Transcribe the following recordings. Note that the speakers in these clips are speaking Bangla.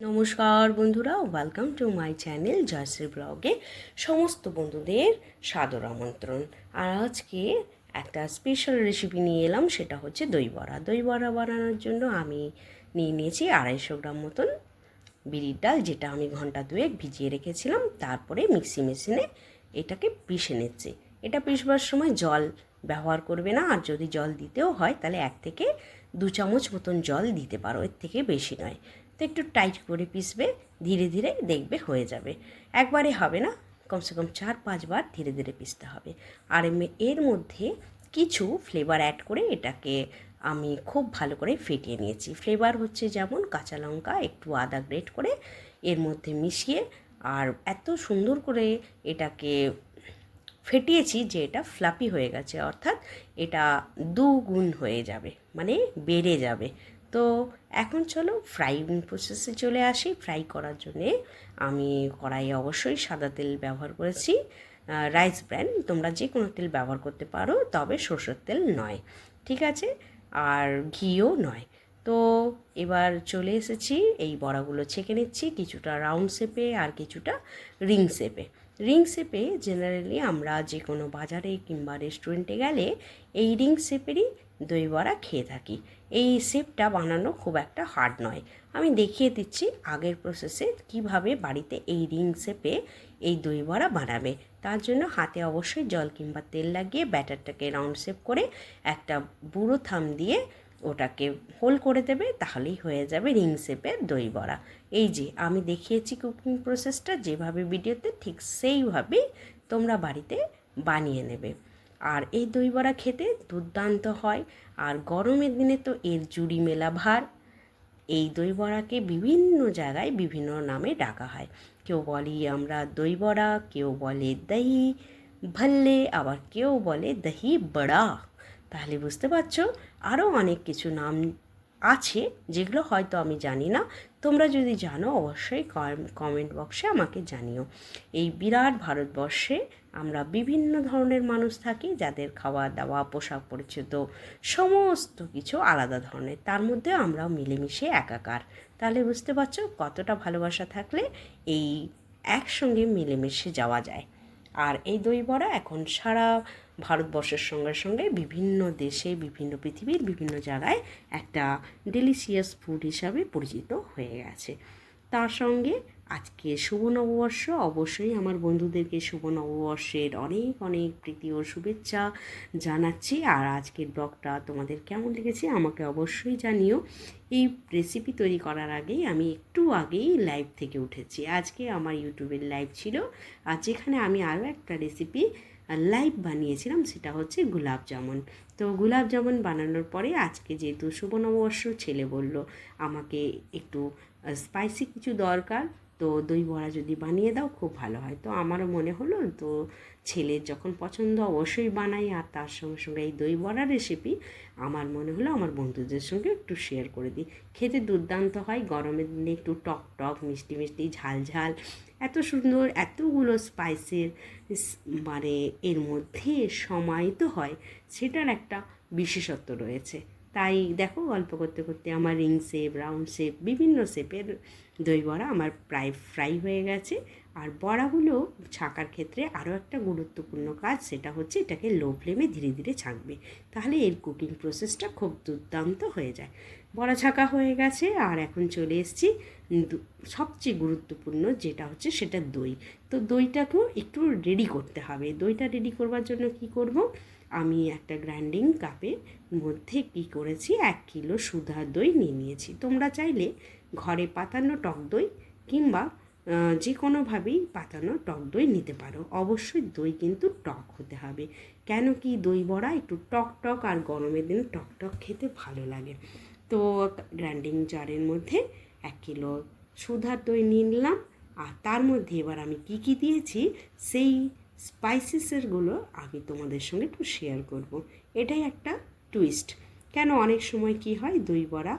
নমস্কার বন্ধুরা welcome to my channel Jayashree ব্লগে সমস্ত বন্ধুদের সাদর আমন্ত্রণ। আর আজকে একটা স্পেশাল রেসিপি নিয়ে এলাম, সেটা হচ্ছে দই বড়া। দই বড়া বানানোর জন্য আমি নিয়ে নিয়েছি আড়াইশো গ্রাম মতন বিড়ির ডাল, যেটা আমি ঘণ্টা দুয়েক ভিজিয়ে রেখেছিলাম। তারপরে মিক্সি মেশিনে এটাকে পিষে নিচ্ছি। এটা পিষবার সময় জল ব্যবহার করবে না, আর যদি জল দিতেও হয়, তাহলে এক থেকে দু চামচ মতন জল দিতে পারো। এর থেকে বেশি নয়। তো একটু টাইট করে পিসবে, ধীরে ধীরে দেখবে হয়ে যাবে। একবারে হবে না, কমসে কম চার পাঁচবার ধীরে ধীরে পিসতে হবে। আর এর মধ্যে কিছু ফ্লেভার অ্যাড করে এটাকে আমি খুব ভালো করে ফেটিয়ে নিয়েছি। ফ্লেভার হচ্ছে যেমন কাঁচা লঙ্কা একটু আদা গ্রেট করে এর মধ্যে মিশিয়ে আর এত সুন্দর করে এটাকে ফেটিয়েছি যে এটা ফ্লাপি হয়ে গেছে, অর্থাৎ এটা দুগুণ হয়ে যাবে মানে বেড়ে যাবে। তো এখন চলো ফ্রাই প্রসেসে চলে আসি। ফ্রাই করার জন্যে আমি কড়াইয়ে অবশ্যই সাদা তেল ব্যবহার করেছি। রাইস ব্র্যান্ড তোমরা যে কোনো তেল ব্যবহার করতে পারো, তবে সরষের তেল নয়, ঠিক আছে? আর ঘিও নয়। তো এবার চলে এসেছি, এই বড়াগুলো ছেঁকে নিচ্ছি, কিছুটা রাউন্ড শেপে আর কিছুটা রিং শেপে রিং শেপে জেনারেলি আমরা যে কোনো বাজারে কিংবা রেস্টুরেন্টে গেলে এই রিং শেপেরই দই বড়া খেয়ে থাকি। এই শেপটা বানানো খুব একটা হার্ড নয়। আমি দেখিয়ে দিচ্ছি আগের প্রসেসে কীভাবে বাড়িতে এই রিং শেপে এই দই বড়া বানাবে। তার জন্য হাতে অবশ্যই জল কিংবা তেল লাগিয়ে ব্যাটারটাকে রাউন্ড শেপ করে একটা বুড়ো থাম দিয়ে ওটাকে হোল করে দেবে, তাহলেই হয়ে যাবে রিং শেপের দই বড়া। এই যে, আমি দেখিয়েছি কুকিং প্রসেসটা যেভাবে ভিডিওতে ঠিক সেইভাবেই তোমরা বাড়িতে বানিয়ে নেবে। আর এই দই বড়া খেতে দুর্দান্ত হয়। আর গরমের দিনে তো এর জুড়ি মেলা ভার। এই দই বড়াকে বিভিন্ন জায়গায় বিভিন্ন নামে ডাকা হয়। কেউ বলি আমরা দই বড়া, কেউ বলে দহি ভল্লে, আবার কেউ বলে দহি বড়া। তাহলে বুঝতে পারছ? আরও অনেক কিছু নাম আছে যেগুলো হয়তো আমি জানি না। তোমরা যদি জানো, অবশ্যই কমেন্ট বক্সে আমাকে জানিও। এই বিরাট ভারতবর্ষে আমরা বিভিন্ন ধরনের মানুষ থাকি, যাদের খাওয়া দাওয়া পোশাক পরিচিত সমস্ত কিছু আলাদা ধরনের। তার মধ্যে আমরাও মিলেমিশে একাকার। তাহলে বুঝতে পারছ কতটা ভালোবাসা থাকলে এই একসঙ্গে মিলেমিশে যাওয়া যায়। আর এই দই বড়া এখন সারা ভারতবর্ষের সঙ্গে সঙ্গে বিভিন্ন দেশে, বিভিন্ন পৃথিবীর বিভিন্ন জায়গায় একটা ডেলিশিয়াস ফুড হিসাবে পরিচিত হয়ে গেছে। তার সঙ্গে আজকে শুভ নববর্ষ। অবশ্যই আমার বন্ধুদেরকে শুভ নববর্ষের অনেক অনেক প্রীতি ও শুভেচ্ছা জানাচ্ছি। আর আজকের ব্লগটা তোমাদের কেমন লেগেছে আমাকে অবশ্যই জানিও। এই রেসিপি তৈরি করার আগেই আমি একটু আগেই লাইভ থেকে উঠেছি। আজকে আমার ইউটিউবের লাইভ ছিল। আর যেখানে আমি আরও একটা রেসিপি লাইভ বানিয়েছিলাম সেটা হচ্ছে গোলাপ জামুন। তো গোলাপ জামুন বানানোর পরে আজকে যেহেতু শুভ নববর্ষ, ছেলে বলল আমাকে একটু স্পাইসি কিছু দরকার, তো দই বড়া যদি বানিয়ে দাও খুব ভালো হয়। তো আমারও মনে হলো, তো ছেলের যখন পছন্দ অবশ্যই বানাই, আর তার সঙ্গে সঙ্গে এই দই বড়ার রেসিপি আমার মনে হলো আমার বন্ধুদের সঙ্গে একটু শেয়ার করে দিই। খেতে দুর্দান্ত হয় গরমের দিনে একটু টক টক, মিষ্টি মিষ্টি, ঝাল ঝাল, এত সুন্দর, এতগুলো স্পাইসের মানে এর মধ্যে সমাহিত হয়, সেটার একটা বিশেষত্ব রয়েছে। তাই দেখো গল্প করতে করতে আমার রিং শেপ রাউন্ড শেপ বিভিন্ন শেপের দই বড়া আমার প্রায় ফ্রাই হয়ে গেছে। আর বড়াগুলো ছাকার ক্ষেত্রে আরও একটা গুরুত্বপূর্ণ কাজ সেটা হচ্ছে এটাকে লো ফ্লেমে ধীরে ধীরে ছাঁকবে। তাহলে এর কুকিং প্রসেসটা খুব দুর্দান্ত হয়ে যায়। বড়া ছাঁকা হয়ে গেছে আর এখন চলে এসেছি সবচেয়ে গুরুত্বপূর্ণ যেটা হচ্ছে সেটা দই। তো দইটাকেও একটু রেডি করতে হবে। দইটা রেডি করবার জন্য কি করব? আমি একটা গ্রাইন্ডিং কাপে মধ্যে কি করেছি? এক কিলো সুধা দই নিয়ে নিয়েছি। তোমরা চাইলে ঘরে পাতানো টক দই কিংবা যে কোনোভাবেই পাতানো টক দই নিতে পারো। অবশ্যই দই কিন্তু টক হতে হবে। কেন কি দই বড়া একটু টক টক আর গরমের দিনে টক টক খেতে ভালো লাগে। তো গ্রাইন্ডিং জারের মধ্যে এক কিলো সুধার দই নিয়ে নিলাম। আর তার মধ্যে এবার আমি কি কি দিয়েছি? সেই স্পাইসেসেরগুলো আমি তোমাদের সঙ্গে একটু শেয়ার করব। এটাই একটা টুইস্ট কেন অনেক সময় কি হয়, দই বড়া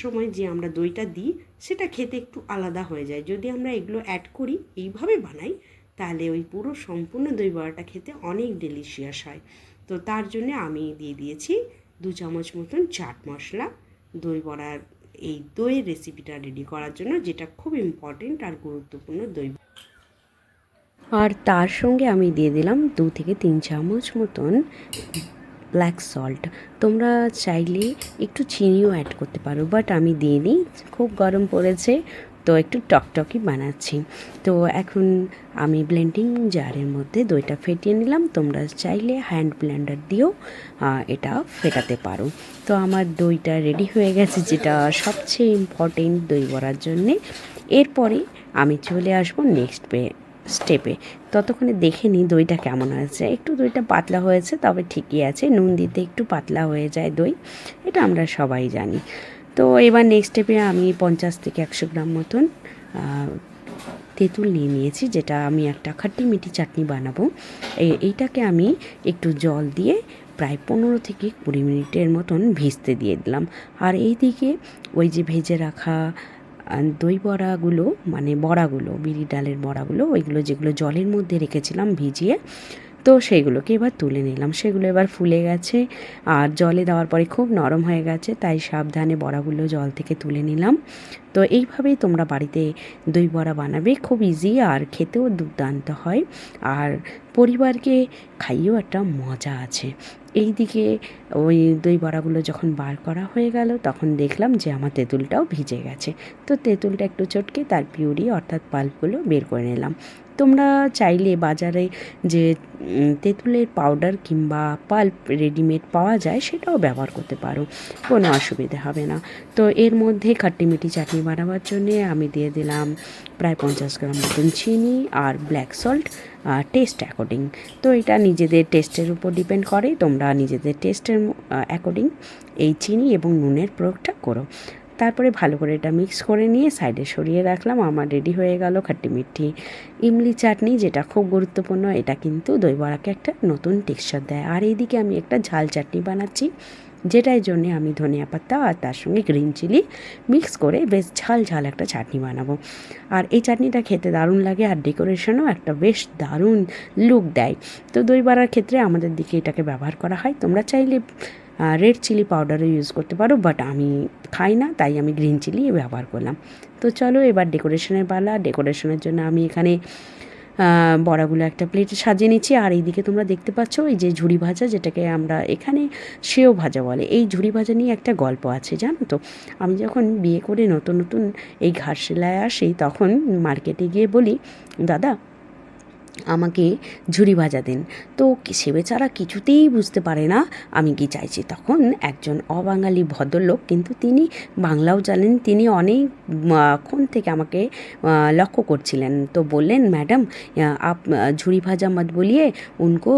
সময় যে আমরা দইটা দিই, সেটা খেতে একটু আলাদা হয়ে যায়। যদি আমরা এগুলো অ্যাড করি, এইভাবে বানাই, তাহলে ওই পুরো সম্পূর্ণ দই বড়াটা খেতে অনেক ডেলিশিয়াস হয়। তো তার জন্য আমি দিয়ে দিয়েছি দু চামচ মতন চাট মশলা। দই বড়ার এই দইয়ের রেসিপিটা রেডি করার জন্য, যেটা খুব ইম্পর্টেন্ট আর গুরুত্বপূর্ণ দই আর তার সঙ্গে আমি দিয়ে দিলাম দু থেকে তিন চামচ মতন ব্ল্যাক সল্ট তোমরা চাইলে একটু চিনিও অ্যাড করতে পারো বাট আমি দিয়ে দিইনি খুব গরম পড়েছে, তো একটু টকটকি বানাচ্ছি। তো এখন আমি ব্লেন্ডিং জারের মধ্যে দইটা ফেটিয়ে নিলাম, তোমরা চাইলে হ্যান্ড ব্লেন্ডার দিয়েও এটা ফেটাতে পারো। তো আমার দইটা রেডি হয়ে গেছে, যেটা সবচেয়ে ইম্পর্টেন্ট দই বড়ার জন্যে। এরপরে আমি চলে আসব নেক্সট স্টেপে ততক্ষণে দেখে নিই দইটা কেমন হয়েছে। একটু দইটা পাতলা হয়েছে, তবে ঠিকই আছে। নুন দিতে একটু পাতলা হয়ে যায় দই। এটা আমরা সবাই জানি। তো এবার নেক্সট স্টেপে আমি পঞ্চাশ থেকে একশো গ্রাম মতন তেঁতুল নিয়ে নিয়েছি, যেটা আমি একটা খাট্টি মিঠি চাটনি বানাবো। এই- এইটাকে আমি একটু জল দিয়ে প্রায় পনেরো থেকে কুড়ি মিনিটের মতন ভিজতে দিয়ে দিলাম। আর এইদিকে ওই যে ভেজে রাখা দই বড়াগুলো মানে বড়াগুলো, বিড়ি ডালের বড়াগুলো, ওইগুলো যেগুলো জলের মধ্যে রেখেছিলাম ভিজিয়ে, তো সেইগুলোকে এবার তুলে নিলাম। সেগুলো এবার ফুলে গেছে আর জলে দেওয়ার পরে খুব নরম হয়ে গেছে, তাই সাবধানে বড়াগুলো জল থেকে তুলে নিলাম। তো এইভাবেই তোমরা বাড়িতে দই বড়া বানাবে, খুব ইজি আর খেতেও দুর্দান্ত হয়। আর পরিবারকে খাইয়েও একটা মজা আছে। এই দিকে ওই দই বড়াগুলো যখন বার করা হয়ে গেল, তখন দেখলাম যে আমার তেঁতুলটাও ভিজে গেছে। তো তেঁতুলটা একটু চটকে তার পিউরি অর্থাৎ পাল্পগুলো বের করে নিলাম। তোমরা চাইলে বাজারে যে তেঁতুলের পাউডার কিংবা পাল্প রেডিমেড পাওয়া যায়, সেটাও ব্যবহার করতে পারো। কোনো অসুবিধা হবে না। তো এর মধ্যে খাট্টি মিঠি চাটনি বানাবার জন্যে আমি দিয়ে দিলাম প্রায় পঞ্চাশ গ্রাম মতন চিনি আর ব্ল্যাক সল্ট টেস্ট অ্যাকর্ডিং তো এটা নিজেদের টেস্টের উপর ডিপেন্ড করে, তোমরা নিজেদের টেস্টের অ্যাকর্ডিং এই চিনি এবং নুনের প্রয়োগটা করো। তারপরে ভালো করে এটা মিক্স করে নিয়ে সাইডে সরিয়ে রাখলাম, আমার রেডি হয়ে গেল খাট্টি মিঠি। ইমলি চাটনি যেটা খুব গুরুত্বপূর্ণ, এটা কিন্তু দই বড়াকে একটা নতুন টেক্সচার দেয়। আর এইদিকে আমি একটা ঝাল চাটনি বানাচ্ছি যেটার জন্যে আমি ধনিয়া পাতা আর তার সঙ্গে গ্রিন চিলি মিক্স করে বেশ ঝাল ঝাল একটা চাটনি বানাবো। আর এই চাটনিটা খেতে দারুণ লাগে আর ডেকোরেশনও একটা বেশ দারুণ লুক দেয়। তো দই বড়ার ক্ষেত্রে আমাদের দিকে এটাকে ব্যবহার করা হয়। তোমরা চাইলে রেড চিলি পাউডারও ইউজ করতে পারো বাট আমি খাই না, তাই আমি গ্রিন চিলি ব্যবহার করলাম। তো চলো এবার ডেকোরেশনের পালা। ডেকোরেশনের জন্য আমি এখানে বড়াগুলো একটা প্লেটে সাজিয়ে নিচ্ছি। আর এইদিকে তোমরা দেখতে পাচ্ছ এই যে ঝুড়ি ভাজা, যেটাকে আমরা এখানে সেও ভাজা বলে। এই ঝুড়ি ভাজা নিয়ে একটা গল্প আছে, জানো তো? আমি যখন বিয়ে করে নতুন নতুন এই ঘাটশিলায় আসি, তখন মার্কেটে গিয়ে বলি, দাদা আমাকে ঝুড়ি ভাজা দিন। তো সে বেচারা কিছুতেই বুঝতে পারে না। আমি কি চাইছি? তখন একজন অবাঙালি ভদ্রলোক কিন্তু তিনি বাংলাও জানেন, তিনি অনেকক্ষণ থেকে আমাকে লক্ষ্য করছিলেন। তো বললেন, ম্যাডাম আপ ঝুড়ি ভাজা মত বলিয়ে, উনকো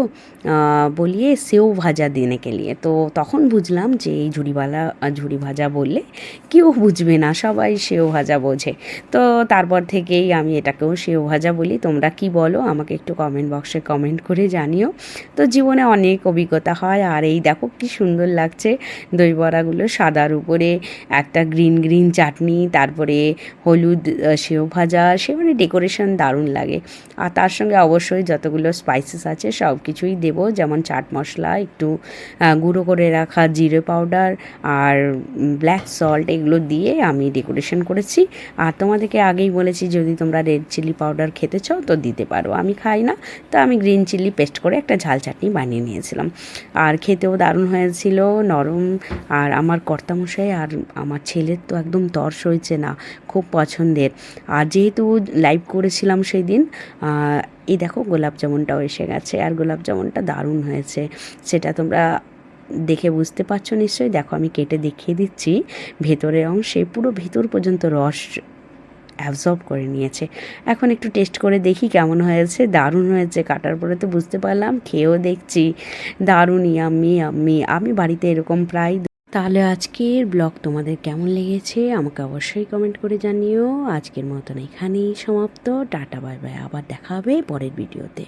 বলিয়ে সেও ভাজা দিনে কে লিয়ে। তো তখন বুঝলাম যে এই ঝুড়িওয়ালা ঝুড়ি ভাজা বললে কেউ বুঝবে না, সবাই সেও ভাজা বোঝে। তো তারপর থেকেই আমি এটাকেও সেও ভাজা বলি। তোমরা কি বলো? আমাকে একটু কমেন্ট বক্সে কমেন্ট করে জানিও। তো জীবনে অনেক অভিজ্ঞতা হয়, আর এই দেখো কি সুন্দর লাগছে। দই বড়াগুলো সাদার উপরে, একটা গ্রিন গ্রিন চাটনি, তারপরে হলুদ সেও ভাজা, সে মানে ডেকোরেশন দারুণ লাগে। আর তার সঙ্গে অবশ্যই যতগুলো স্পাইসেস আছে সব কিছুই দেবো, যেমন চাট মশলা, একটু গুঁড়ো করে রাখা জিরে পাউডার আর ব্ল্যাক সল্ট এগুলো দিয়ে আমি ডেকোরেশন করেছি। আর তোমাদেরকে আগেই বলেছি, যদি তোমরা রেড চিলি পাউডার খেতে চাও তো দিতে পারো। আমি খাই না। তো আমি গ্রিন চিলি পেস্ট করে একটা ঝাল চাটনি বানিয়ে নিয়েছিলাম। আর খেতেও দারুণ হয়েছিল, নরম। আর আমার কর্তামশাই আর আমার ছেলের তো একদম তর্স হয়েছে না, খুব পছন্দের। আর যেহেতু লাইভ করেছিলাম সেই দিন এই দেখো গোলাপ জামুনটাও এসে গেছে। আর গোলাপ জামুনটা দারুণ হয়েছে। সেটা তোমরা দেখে বুঝতে পারছ নিশ্চয়ই। দেখো আমি কেটে দেখিয়ে দিচ্ছি। ভেতরের অংশে, পুরো ভেতর পর্যন্ত রস অ্যাবজর্ব করে নিয়েছে। এখন একটু টেস্ট করে দেখি কেমন হয়েছে। দারুণ হয়েছে, কাটার পরে তো বুঝতে পারলাম, খেয়েও দেখছি। দারুণ ইয়াম্মি আম্মি আমি বাড়িতে এরকম প্রায় তাহলে আজকের ব্লগ তোমাদের কেমন লেগেছে? আমাকে অবশ্যই কমেন্ট করে জানিও। আজকের মতন এখানেই সমাপ্ত। টাটা বাই বাই আবার দেখা হবে পরের ভিডিওতে